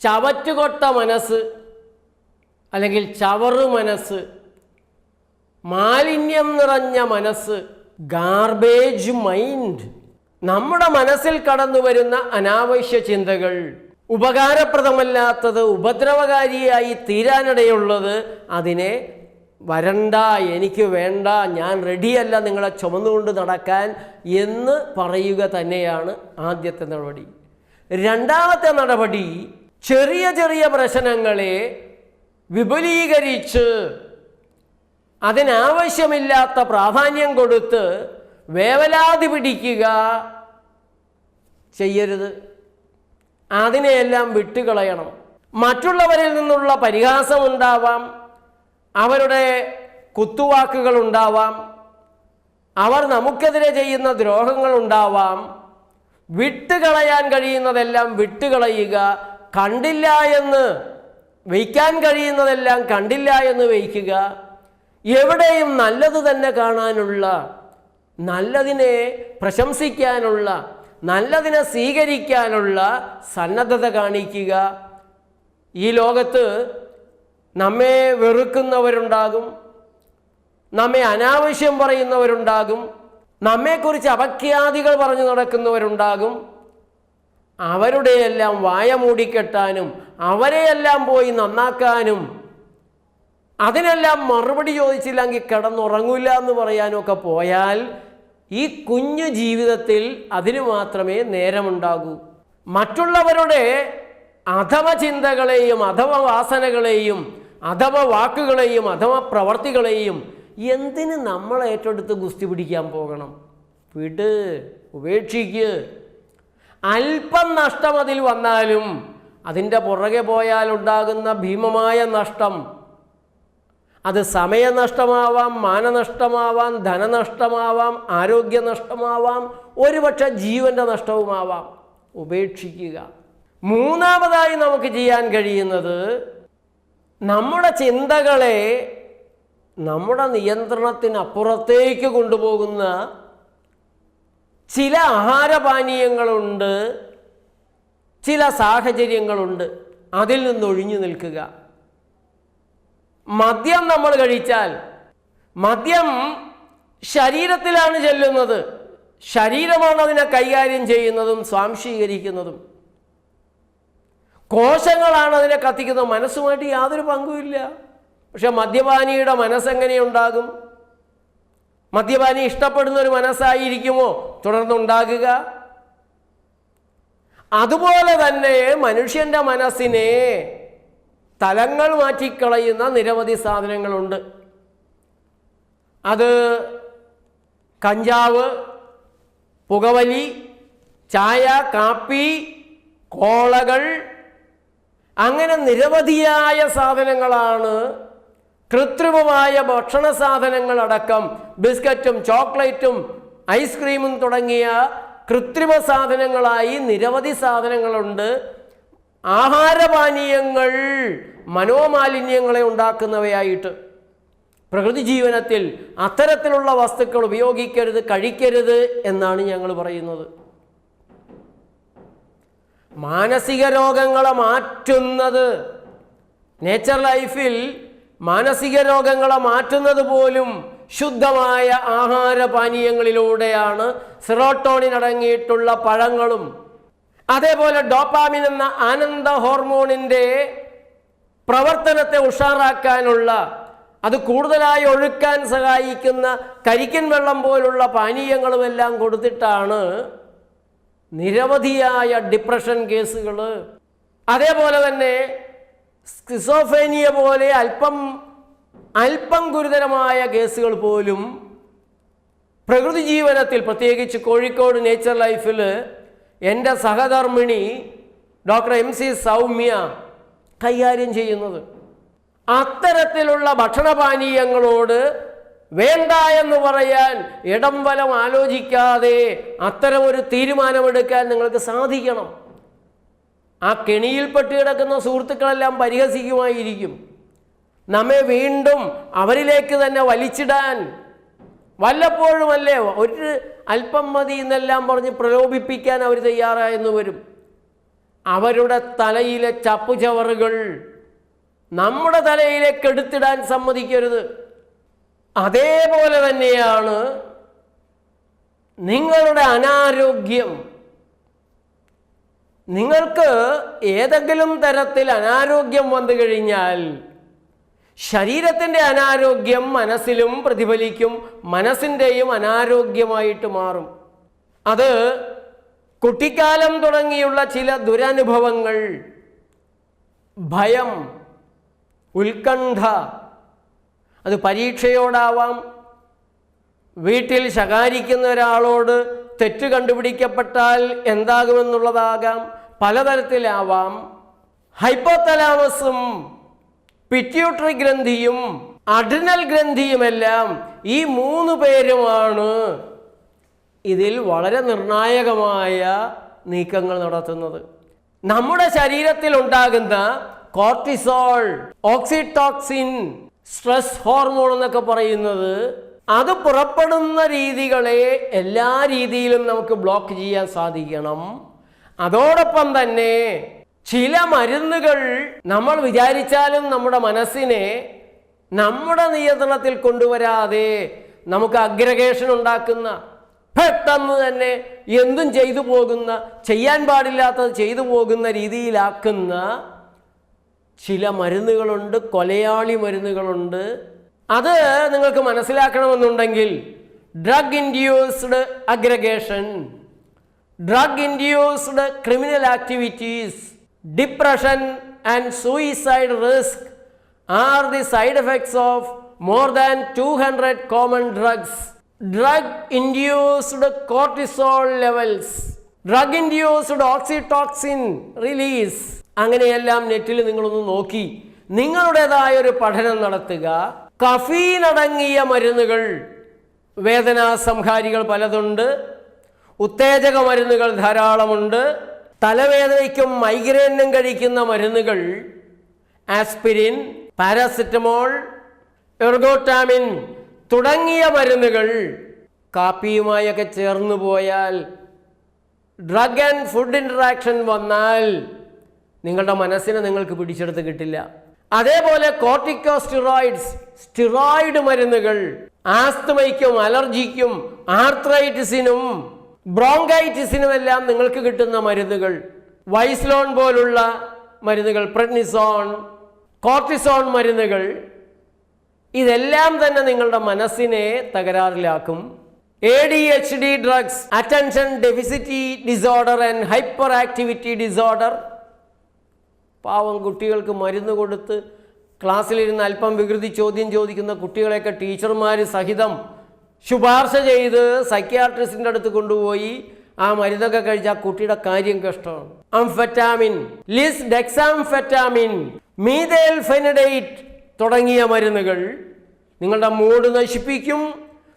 ചവറ്റുകൊട്ട മനസ്സ് അല്ലെങ്കിൽ ചവറു മനസ്സ് മാലിന്യം നിറഞ്ഞ മനസ്സ് ഗാർബേജ് മൈൻഡ് നമ്മുടെ മനസ്സിൽ കടന്നു വരുന്ന അനാവശ്യ ചിന്തകൾ. ഉപകാരപ്രദമല്ലാത്തത് ഉപദ്രവകാരിയായി തീരാനിടയുള്ളത് അതിനെ വരണ്ട എനിക്ക് വേണ്ട ഞാൻ റെഡിയല്ല നിങ്ങളെ ചുമന്നുകൊണ്ട് നടക്കാൻ എന്ന് പറയുക തന്നെയാണ് ആദ്യത്തെ നടപടി. രണ്ടാമത്തെ നടപടി ചെറിയ ചെറിയ പ്രശ്നങ്ങളെ വിപുലീകരിച്ച് അതിനാവശ്യമില്ലാത്ത പ്രാധാന്യം കൊടുത്ത് വേവലാതി പിടിക്കുക ചെയ്യരുത്. അതിനെയെല്ലാം വിട്ടുകളയണം. മറ്റുള്ളവരിൽ നിന്നുള്ള പരിഹാസമുണ്ടാവാം അവരുടെ കുത്തുവാക്കുകൾ ഉണ്ടാവാം. അവർ നമുക്കെതിരെ ചെയ്യുന്ന ദ്രോഹങ്ങൾ ഉണ്ടാവാം. വിട്ടുകളയാൻ കഴിയുന്നതെല്ലാം വിട്ടുകളയുക. കണ്ടില്ല എന്ന് വയ്ക്കാൻ കഴിയുന്നതെല്ലാം കണ്ടില്ല എന്ന് വയ്ക്കുക. എവിടെയും നല്ലത് തന്നെ കാണാനുള്ള നല്ലതിനെ പ്രശംസിക്കാനുള്ള നല്ലതിനെ സ്വീകരിക്കാനുള്ള സന്നദ്ധത കാണിക്കുക. ഈ ലോകത്ത് നമ്മെ വെറുക്കുന്നവരുണ്ടാകും നമ്മെ അനാവശ്യം പറയുന്നവരുണ്ടാകും നമ്മെക്കുറിച്ച് അപഖ്യാതികൾ പറഞ്ഞു നടക്കുന്നവരുണ്ടാകും. അവരുടെയെല്ലാം വായ മൂടിക്കെട്ടാനും അവരെയെല്ലാം പോയി നന്നാക്കാനും അതിനെല്ലാം മറുപടി ചോദിച്ചില്ലെങ്കിൽ കിടന്നുറങ്ങില്ല എന്ന് പറയാനൊക്കെ പോയാൽ ഈ കുഞ്ഞു ജീവിതത്തിൽ അതിന് മാത്രമേ നേരമുണ്ടാകൂ. മറ്റുള്ളവരുടെ അഥവ ചിന്തകളെയും അഥവ വാസനകളെയും അഥവ വാക്കുകളെയും അഥവ പ്രവർത്തികളെയും എന്തിന് നമ്മൾ ഏറ്റെടുത്ത് ഗുസ്തി പിടിക്കാൻ പോകണം? വിട് ഉപേക്ഷിക്ക്. അല്പം നഷ്ടം അതിൽ വന്നാലും അതിന്റെ പുറകെ പോയാൽ ഉണ്ടാകുന്ന ഭീമമായ നഷ്ടം. അത് സമയനഷ്ടമാവാം മാനനഷ്ടമാവാം ധനനഷ്ടമാവാം ആരോഗ്യനഷ്ടമാവാം ഒരുപക്ഷെ ജീവന്റെ നഷ്ടവുമാവാം. ഉപേക്ഷിക്കുക. മൂന്നാമതായി നമുക്ക് ചെയ്യാൻ കഴിയുന്നത് നമ്മുടെ ചിന്തകളെ നമ്മുടെ നിയന്ത്രണത്തിനപ്പുറത്തേക്ക് കൊണ്ടുപോകുന്ന ചില ആഹാരപാനീയങ്ങളുണ്ട് ചില സാഹചര്യങ്ങളുണ്ട്. അതിൽ നിന്നൊഴിഞ്ഞു നിൽക്കുക. മദ്യം നമ്മൾ കഴിച്ചാൽ മദ്യം ശരീരത്തിലാണ് ചെല്ലുന്നത്. ശരീരമാണ് അതിനെ കൈകാര്യം ചെയ്യുന്നതും സ്വാംശീകരിക്കുന്നതും. കോശങ്ങളാണ് അതിനെ കത്തിക്കുന്നത്. മനസ്സുമായിട്ട് യാതൊരു പങ്കുമില്ല പക്ഷെ മദ്യപാനിയുടെ മനസ്സെങ്ങനെയുണ്ടാകും മദ്യപാനി ഇഷ്ടപ്പെടുന്ന ഒരു മനസ്സായിരിക്കുമോ? തുടർന്നുണ്ടാകുക. അതുപോലെ തന്നെ മനുഷ്യന്റെ മനസ്സിനെ തലങ്ങൾ മാറ്റിക്കളയുന്ന നിരവധി സാധനങ്ങളുണ്ട്. അത് കഞ്ചാവ് പുകവലി ചായ കാപ്പി കോളകൾ അങ്ങനെ നിരവധിയായ സാധനങ്ങളാണ് കൃത്രിമമായ ഭക്ഷണ സാധനങ്ങളടക്കം ബിസ്ക്കറ്റും ചോക്ലേറ്റും ഐസ്ക്രീമും തുടങ്ങിയ കൃത്രിമ സാധനങ്ങളായി നിരവധി സാധനങ്ങളുണ്ട്. ആഹാരപാനീയങ്ങൾ മനോമാലിന്യങ്ങളെ ഉണ്ടാക്കുന്നവയായിട്ട്. പ്രകൃതി ജീവനത്തിൽ അത്തരത്തിലുള്ള വസ്തുക്കൾ ഉപയോഗിക്കരുത് കഴിക്കരുത് എന്നാണ് ഞങ്ങൾ പറയുന്നത്. മാനസിക രോഗങ്ങളെ മാറ്റുന്നത്. നേച്ചർ ലൈഫിൽ മാനസിക രോഗങ്ങളെ മാറ്റുന്നത് പോലും ശുദ്ധമായ ആഹാരപാനീയങ്ങളിലൂടെയാണ് സിറോട്ടോണിൻ അടങ്ങിയിട്ടുള്ള പഴങ്ങളും. അതേപോലെ ഡോപ്പാമിൻ എന്ന ആനന്ദ ഹോർമോണിന്റെ പ്രവർത്തനത്തെ ഉഷാറാക്കാനുള്ള അത് കൂടുതലായി ഒഴുക്കാൻ സഹായിക്കുന്ന കരിക്കൻ വെള്ളം പോലുള്ള പാനീയങ്ങളുമെല്ലാം കൊടുത്തിട്ടാണ് നിരവധിയായ ഡിപ്രഷൻ കേസുകൾ അതേപോലെ തന്നെ സ്കിസോഫേനിയ പോലെ അല്പം അല്പം ഗുരുതരമായ കേസുകൾ പോലും പ്രകൃതി ജീവനത്തിൽ പ്രത്യേകിച്ച് കോഴിക്കോട് നേച്ചർ ലൈഫിൽ എന്റെ സഹധർമ്മിണി ഡോക്ടർ എം സി സൗമ്യ കൈകാര്യം ചെയ്യുന്നത്. അത്തരത്തിലുള്ള ഭക്ഷണപാനീയങ്ങളോട് വേണ്ട എന്ന് പറയാൻ ഇടം വലം ആലോചിക്കാതെ അത്തരമൊരു തീരുമാനമെടുക്കാൻ നിങ്ങൾക്ക് സാധിക്കണം. ആ കെണിയിൽപ്പെട്ട് കിടക്കുന്ന സുഹൃത്തുക്കളെല്ലാം പരിഹസിക്കുമായിരിക്കും. നമ്മെ വീണ്ടും അവരിലേക്ക് തന്നെ വലിച്ചിടാൻ വല്ലപ്പോഴുമല്ലേ ഒരു അല്പം മതി എന്നെല്ലാം പറഞ്ഞ് പ്രലോഭിപ്പിക്കാൻ അവർ തയ്യാറായെന്ന് വരും. അവരുടെ തലയിലെ ചപ്പുചവറുകൾ നമ്മുടെ തലയിലേക്ക് എടുത്തിടാൻ സമ്മതിക്കരുത്. അതേപോലെ തന്നെയാണ് നിങ്ങളുടെ അനാരോഗ്യം. നിങ്ങൾക്ക് ഏതെങ്കിലും തരത്തിൽ അനാരോഗ്യം വന്നു കഴിഞ്ഞാൽ ശരീരത്തിന്റെ അനാരോഗ്യം മനസ്സിലും പ്രതിഫലിക്കും മനസ്സിന്റെയും അനാരോഗ്യമായിട്ട് മാറും. അത് കുട്ടിക്കാലം തുടങ്ങിയുള്ള ചില ദുരനുഭവങ്ങൾ ഭയം ഉത്കണ്ഠ അത് പരീക്ഷയോടാവാം വീട്ടിൽ ശകാരിക്കുന്ന ഒരാളോട് തെറ്റ് കണ്ടുപിടിക്കപ്പെട്ടാൽ എന്താകുമെന്നുള്ളതാകാം പലതരത്തിലാവാം. ഹൈപ്പോതലാമസും പിറ്റ്യൂട്ടറി ഗ്രന്ഥിയും അഡ്രിനൽ ഗ്രന്ഥിയുമെല്ലാം ഈ മൂന്ന് പേരുമാണ് ഇതിൽ വളരെ നിർണായകമായ നീക്കങ്ങൾ നടത്തുന്നത്. നമ്മുടെ ശരീരത്തിൽ ഉണ്ടാകുന്ന കോർട്ടിസോൾ ഓക്സിടോക്സിൻ സ്ട്രെസ് ഹോർമോൺ എന്നൊക്കെ പറയുന്നത് അത് പുറപ്പെടുന്ന രീതികളെ എല്ലാ രീതിയിലും നമുക്ക് ബ്ലോക്ക് ചെയ്യാൻ സാധിക്കണം. അതോടൊപ്പം തന്നെ ചില മരുന്നുകൾ നമ്മൾ വിചാരിച്ചാലും നമ്മുടെ മനസ്സിനെ നമ്മുടെ നിയന്ത്രണത്തിൽ കൊണ്ടുവരാതെ നമുക്ക് അഗ്രഗേഷൻ ഉണ്ടാക്കുന്ന പെട്ടെന്ന് തന്നെ എന്തും ചെയ്തു പോകുന്ന ചെയ്യാൻ പാടില്ലാത്തത് ചെയ്തു പോകുന്ന രീതിയിലാക്കുന്ന ചില മരുന്നുകളുണ്ട് കൊലയാളി മരുന്നുകളുണ്ട്. അത് നിങ്ങൾക്ക് മനസ്സിലാക്കണമെന്നുണ്ടെങ്കിൽ drug induced aggregation drug induced criminal activities depression and suicide risk are the side effects of more than two hundred common drugs drug induced cortisol levels drug induced oxytocin release അങ്ങനെയെല്ലാം നെറ്റിൽ നിങ്ങളൊന്ന് നോക്കി. നിങ്ങളുടേതായ ഒരു പഠനം നടത്തുക. കഫീൻ അടങ്ങിയ മരുന്നുകൾ. വേദനാ സംഹാരികൾ പലതുണ്ട്. ഉത്തേജക മരുന്നുകൾ ധാരാളമുണ്ട്. തലവേദനയ്ക്കും മൈഗ്രെയിനും കഴിക്കുന്ന മരുന്നുകൾ ആസ്പിരിൻ പാരാസിറ്റമോൾ എർഗോട്ടാമിൻ തുടങ്ങിയ മരുന്നുകൾ കാപ്പിയുമായൊക്കെ ചേർന്ന് പോയാൽ ഡ്രഗ് ആൻഡ് ഫുഡ് ഇൻട്രാക്ഷൻ വന്നാൽ നിങ്ങളുടെ മനസ്സിനെ നിങ്ങൾക്ക് പിടിച്ചെടുത്ത് കിട്ടില്ല. അതേപോലെ കോർട്ടിക്കോ സ്റ്റിറോയിഡ്സ് സ്റ്റിറോയിഡ് മരുന്നുകൾ ആസ്തമയ്ക്കും അലർജിക്കും ആർത്രൈറ്റിസിനും ബ്രോങ്കൈറ്റിസിനും എല്ലാം നിങ്ങൾക്ക് കിട്ടുന്ന മരുന്നുകൾ. വൈസ്ലോൺ പോലുള്ള മരുന്നുകൾ പ്രെഡ്നിസോൺ കോർട്ടിസോൺ മരുന്നുകൾ ഇതെല്ലാം തന്നെ നിങ്ങളുടെ മനസ്സിനെ തകരാറിലാക്കും. A D H D drugs attention deficit disorder and hyperactivity disorder പാവം കുട്ടികൾക്ക് മരുന്ന് കൊടുത്ത് ക്ലാസ്സിലിരുന്ന് അല്പം വികൃതി ചോദ്യം ചോദിക്കുന്ന കുട്ടികളെയൊക്കെ ടീച്ചർമാർ സഹിതം ശുപാർശ ചെയ്ത് സൈക്യാട്രിസ്റ്റിന്റെ അടുത്ത് കൊണ്ടുപോയി. ആ മരുന്നൊക്കെ കഴിച്ച ആ കുട്ടിയുടെ കാര്യം കഷ്ടമാണ് അംഫെറ്റാമിൻ ലിസ് ഡെക്സാംഫെറ്റാമിൻ മീതേൽ തുടങ്ങിയ മരുന്നുകൾ നിങ്ങളുടെ മൂഡ് നശിപ്പിക്കും.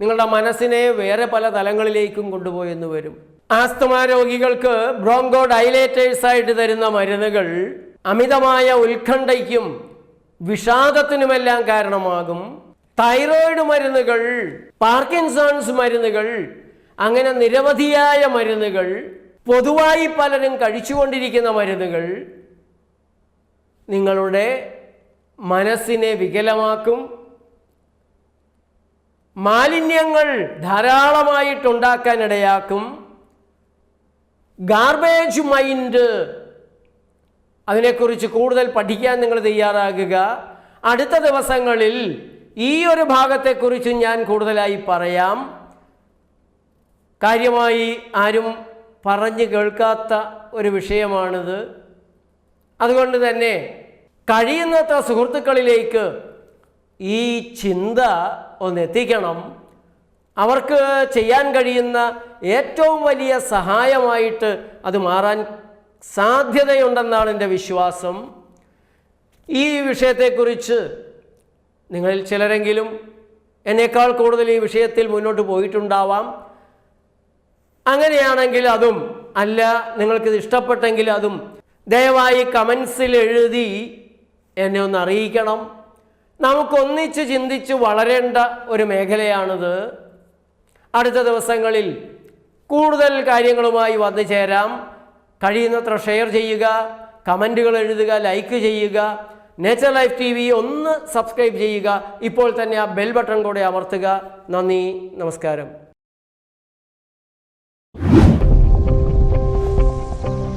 നിങ്ങളുടെ മനസ്സിനെ വേറെ പല തലങ്ങളിലേക്കും കൊണ്ടുപോയെന്ന് വരും. ആസ്തമ രോഗികൾക്ക് ബ്രോങ്കോ ഡൈലേറ്റേഴ്സ് ആയിട്ട് തരുന്ന മരുന്നുകൾ അമിതമായ ഉത്കണ്ഠയ്ക്കും വിഷാദത്തിനുമെല്ലാം കാരണമാകും. തൈറോയിഡ് മരുന്നുകൾ പാർക്കിൻസൺസ് മരുന്നുകൾ അങ്ങനെ നിരവധിയായ മരുന്നുകൾ പൊതുവായി പലരും കഴിച്ചുകൊണ്ടിരിക്കുന്ന മരുന്നുകൾ നിങ്ങളുടെ മനസ്സിനെ വികലമാക്കും. മാലിന്യങ്ങൾ ധാരാളമായിട്ടുണ്ടാക്കാനിടയാക്കും. ഗാർബേജ് മൈൻഡ് അതിനെക്കുറിച്ച് കൂടുതൽ പഠിക്കാൻ നിങ്ങൾ തയ്യാറാകുക. അടുത്ത ദിവസങ്ങളിൽ ഈ ഒരു ഭാഗത്തെക്കുറിച്ച് ഞാൻ കൂടുതലായി പറയാം. കാര്യമായി ആരും പറഞ്ഞു കേൾക്കാത്ത ഒരു വിഷയമാണിത്. അതുകൊണ്ട് തന്നെ കഴിയുന്നത്ര സുഹൃത്തുക്കളിലേക്ക് ഈ ചിന്ത ഒന്ന് എത്തിക്കണം അവർക്ക് ചെയ്യാൻ കഴിയുന്ന ഏറ്റവും വലിയ സഹായമായിട്ട് അത് മാറാൻ സാധ്യതയുണ്ടെന്നാണ് എന്റെ വിശ്വാസം. ഈ വിഷയത്തെക്കുറിച്ച് നിങ്ങളിൽ ചിലരെങ്കിലും എന്നേക്കാൾ കൂടുതൽ ഈ വിഷയത്തിൽ മുന്നോട്ട് പോയിട്ടുണ്ടാവാം. അങ്ങനെയാണെങ്കിൽ അതും അല്ല നിങ്ങൾക്കിത് ഇഷ്ടപ്പെട്ടെങ്കിൽ അതും ദയവായി കമൻസിൽ എഴുതി എന്നെ ഒന്ന് അറിയിക്കണം. നമുക്കൊന്നിച്ച് ചിന്തിച്ച് വളരേണ്ട ഒരു മേഖലയാണിത്. അടുത്ത ദിവസങ്ങളിൽ കൂടുതൽ കാര്യങ്ങളുമായി വന്നു ചേരാം. കഴിയുന്നത്ര ഷെയർ ചെയ്യുക കമന്റുകൾ എഴുതുക ലൈക്ക് ചെയ്യുക. നേച്ചർ ലൈഫ് ടി വി ഒന്ന് സബ്സ്ക്രൈബ് ചെയ്യുക. ഇപ്പോൾ തന്നെ ആ ബെൽ ബട്ടൺ കൂടെ അമർത്തുക. നന്ദി. നമസ്കാരം.